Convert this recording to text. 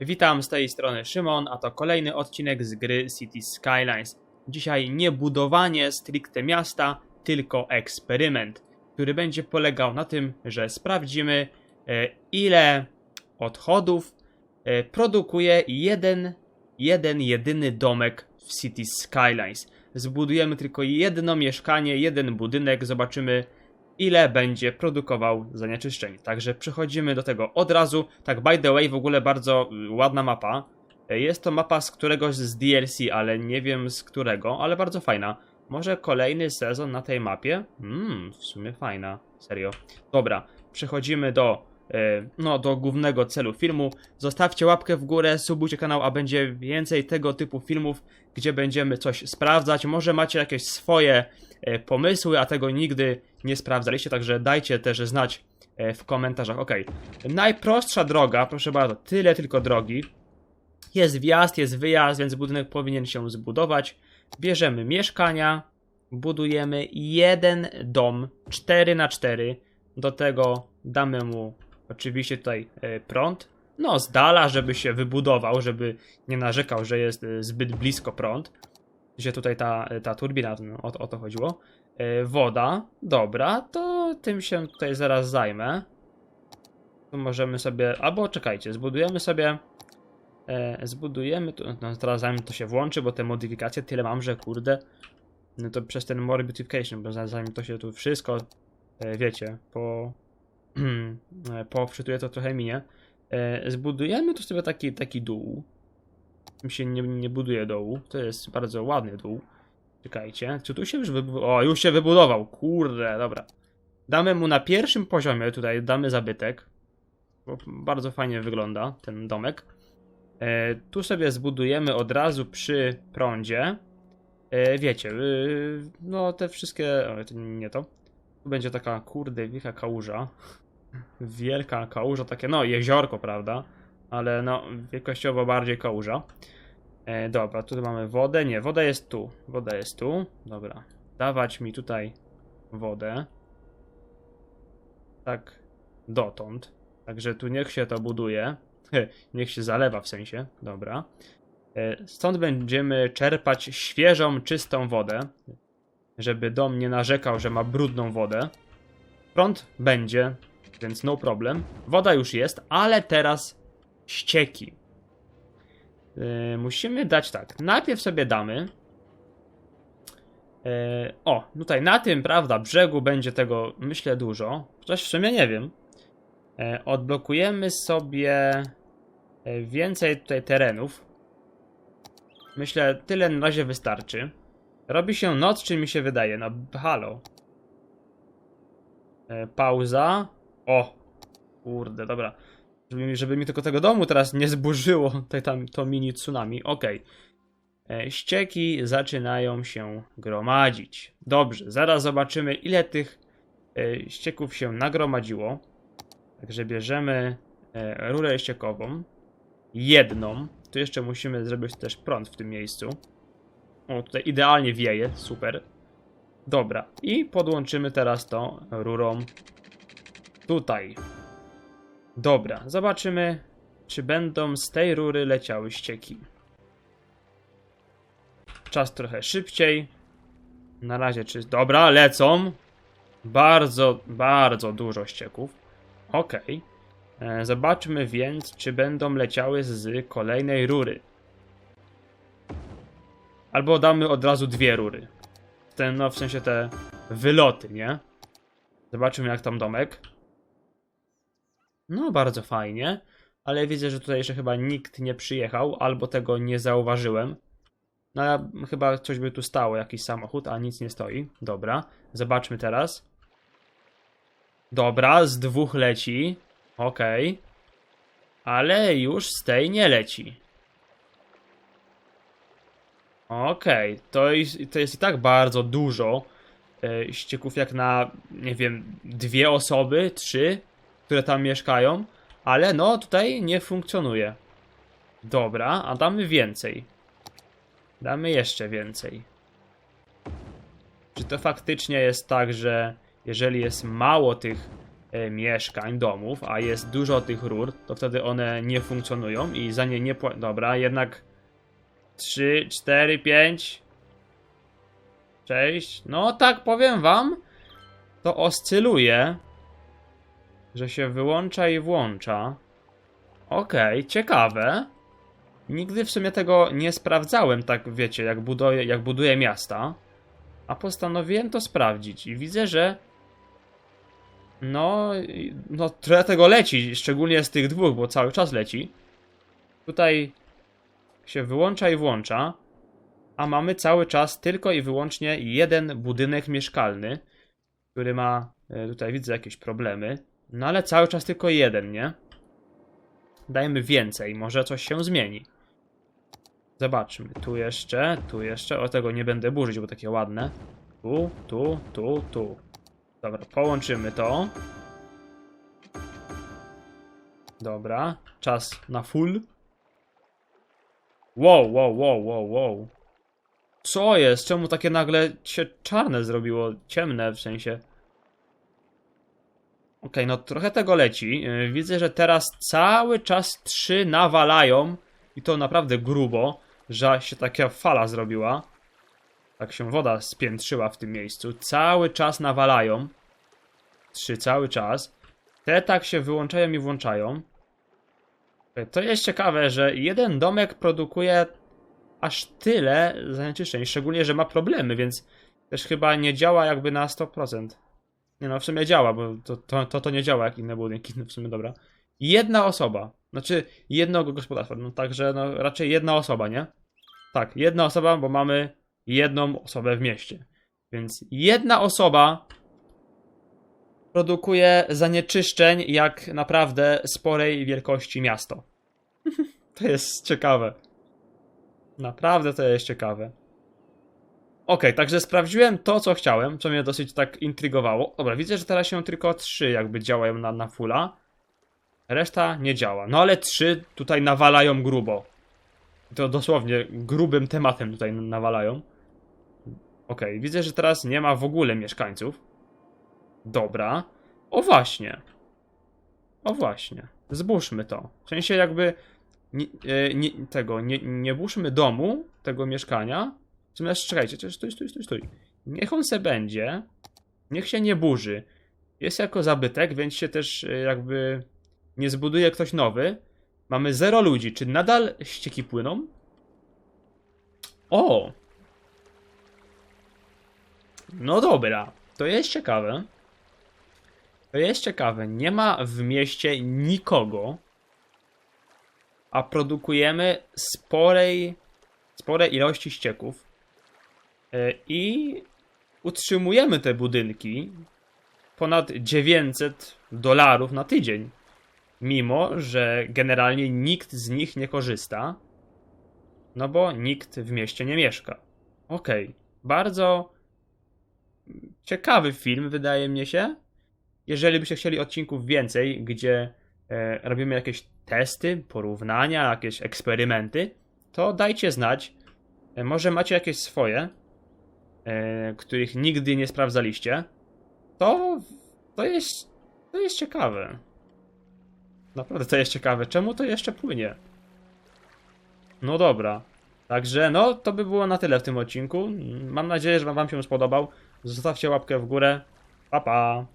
Witam z tej strony Szymon, a to kolejny odcinek z gry City Skylines. Dzisiaj nie budowanie stricte miasta, tylko eksperyment, który będzie polegał na tym, że sprawdzimy e, ile odchodów e, produkuje jeden, jeden jedyny domek w City Skylines. Zbudujemy tylko jedno mieszkanie, jeden budynek, zobaczymy ile będzie produkował zanieczyszczeń. Także przechodzimy do tego od razu. Tak, by the way, w ogóle bardzo y, ładna mapa. Jest to mapa z któregoś z DLC, ale nie wiem z którego, ale bardzo fajna. Może kolejny sezon na tej mapie? Mmm, w sumie fajna, serio. Dobra, przechodzimy do, e, no, do głównego celu filmu. Zostawcie łapkę w górę, subujcie kanał, a będzie więcej tego typu filmów, gdzie będziemy coś sprawdzać. Może macie jakieś swoje pomysły, a tego nigdy nie sprawdzaliście, także dajcie też znać e, w komentarzach. Ok, najprostsza droga, proszę bardzo, tyle tylko drogi. Jest wjazd, jest wyjazd, więc budynek powinien się zbudować. Bierzemy mieszkania, budujemy jeden dom 4 na 4 Do tego damy mu oczywiście tutaj e, prąd. No, z dala, żeby się wybudował, żeby nie narzekał, że jest e, zbyt blisko prąd. Gdzie tutaj ta, ta turbina, no, o, o to chodziło. E, Woda, dobra, to tym się tutaj zaraz zajmę. Tu możemy sobie, albo czekajcie, zbudujemy sobie, e, zbudujemy, tu, no teraz zanim to się włączy, bo te modyfikacje tyle mam, że kurde, no to przez ten more beautification, bo za- zanim to się tu wszystko, e, wiecie, po, po to trochę minie. Zbudujemy tu sobie taki, taki dół. Tym się nie, nie buduje dołu, to jest bardzo ładny dół. Czekajcie, czy tu się już wybudował? O, już się wybudował, kurde, dobra. Damy mu na pierwszym poziomie, tutaj damy zabytek. Bo bardzo fajnie wygląda ten domek. E, tu sobie zbudujemy od razu przy prądzie. E, wiecie, y, no te wszystkie. O, to nie to. Tu będzie taka, kurde, wielka kałuża. Wielka kałuża, takie, no, jeziorko, prawda? Ale no, wielkościowo bardziej kałuża. E, dobra, tu mamy wodę. Nie, woda jest tu. Woda jest tu. Dobra. Dawać mi tutaj wodę. Tak dotąd. Także tu niech się to buduje. niech się zalewa w sensie. Dobra. E, Stąd będziemy czerpać świeżą, czystą wodę. Żeby dom nie narzekał, że ma brudną wodę. Prąd będzie, więc no problem. Woda już jest, ale teraz ścieki. Yy, musimy dać tak. Najpierw sobie damy. Yy, o, tutaj na tym, prawda, brzegu będzie tego, myślę, dużo. Chociaż w sumie nie wiem. Yy, odblokujemy sobie więcej tutaj terenów. Myślę, tyle na razie wystarczy. Robi się noc, czy mi się wydaje? No, halo. Pauza. O, kurde, dobra. Żeby, mi- żeby mi tylko tego domu teraz nie zburzyło, tutaj tam to mini tsunami. Okej. E, Ścieki zaczynają się gromadzić. Dobrze, zaraz zobaczymy, ile tych e, ścieków się nagromadziło. Także bierzemy e, rurę ściekową. Jedną. Tu jeszcze musimy zrobić też prąd w tym miejscu. O, tutaj idealnie wieje, super. Dobra, i podłączymy teraz to rurą tutaj. Dobra, zobaczymy, czy będą z tej rury leciały ścieki. Czas trochę szybciej. Na razie czy... Dobra, lecą. Bardzo, bardzo dużo ścieków. Okej. E, Zobaczmy więc, czy będą leciały z kolejnej rury. Albo damy od razu dwie rury. Ten, no w sensie te wyloty, nie? Zobaczymy jak tam domek. No, bardzo fajnie, ale widzę, że tutaj jeszcze chyba nikt nie przyjechał, albo tego nie zauważyłem. No, chyba coś by tu stało, jakiś samochód, a nic nie stoi. Dobra, zobaczmy teraz. Dobra, z dwóch leci. Okej. Ale już z tej nie leci. Okej, to, jest, to jest i tak bardzo dużo e, ścieków, jak na, nie wiem, dwie osoby, trzy które tam mieszkają, ale no tutaj nie funkcjonuje. Dobra, a damy więcej. Damy jeszcze więcej. Czy to faktycznie jest tak, że jeżeli jest mało tych e, mieszkań, domów, a jest dużo tych rur, to wtedy one nie funkcjonują i za nie nie pła... Dobra, jednak 3, 4, 5, 6. No tak powiem wam, to oscyluje, że się wyłącza i włącza. Okej, ciekawe. Nigdy w sumie tego nie sprawdzałem, tak wiecie, jak buduję, jak buduję miasta. A postanowiłem to sprawdzić i widzę, że no, no trochę tego leci, szczególnie z tych dwóch, bo cały czas leci. Tutaj się wyłącza i włącza, a mamy cały czas tylko i wyłącznie jeden budynek mieszkalny, który ma, e, tutaj widzę jakieś problemy, no ale cały czas tylko jeden, nie? Dajmy więcej, może coś się zmieni. Zobaczmy, tu jeszcze, tu jeszcze, o tego nie będę burzyć, bo takie ładne. Tu, tu, tu, tu. Dobra, połączymy to. Dobra, czas na full. Wow, wow, wow, wow, wow. Co jest? Czemu takie nagle się czarne zrobiło? Ciemne w sensie. Okej, no trochę tego leci. Yy, Widzę, że teraz cały czas trzy nawalają i to naprawdę grubo, że się taka fala zrobiła. Tak się woda spiętrzyła w tym miejscu. Cały czas nawalają. Trzy cały czas. Te tak się wyłączają i włączają. Okej, To jest ciekawe, że jeden domek produkuje aż tyle zanieczyszczeń, szczególnie, że ma problemy, więc też chyba nie działa jakby na 100%. Nie no, w sumie działa, bo to, to, to, to nie działa jak inne budynki, w sumie dobra. Jedna osoba, znaczy jednego gospodarstwa, no także no raczej jedna osoba, nie? Tak, jedna osoba, bo mamy jedną osobę w mieście. Więc jedna osoba produkuje zanieczyszczeń jak naprawdę sporej wielkości miasto. to jest ciekawe. Naprawdę to jest ciekawe. Okej, także sprawdziłem to, co chciałem, co mnie dosyć tak intrygowało. Dobra, widzę, że teraz się tylko trzy jakby działają na, na fulla. Reszta nie działa. No ale trzy tutaj nawalają grubo. To dosłownie grubym tematem tutaj nawalają. Okej, widzę, że teraz nie ma w ogóle mieszkańców. Dobra. O właśnie. O właśnie. Zbóżmy to. W sensie jakby nie, e, nie, tego, nie, nie burzmy domu, tego mieszkania. Zamiast czekajcie, stój, stój, stój, stój. Niech on se będzie. Niech się nie burzy. Jest jako zabytek, więc się też e, jakby nie zbuduje ktoś nowy. Mamy zero ludzi. Czy nadal ścieki płyną? O! No dobra, to jest ciekawe. To jest ciekawe. Nie ma w mieście nikogo, a produkujemy sporej, spore ilości ścieków i utrzymujemy te budynki ponad 900 dolarów na tydzień. Mimo, że generalnie nikt z nich nie korzysta, no bo nikt w mieście nie mieszka. Okej, bardzo ciekawy film, wydaje mi się. Jeżeli byście chcieli odcinków więcej, gdzie e, robimy jakieś testy, porównania, jakieś eksperymenty, to dajcie znać. E, może macie jakieś swoje, e, których nigdy nie sprawdzaliście. To, to jest, to jest ciekawe. Naprawdę to jest ciekawe. Czemu to jeszcze płynie? No dobra. Także no, to by było na tyle w tym odcinku. Mam nadzieję, że wam się spodobał. Zostawcie łapkę w górę. Pa pa.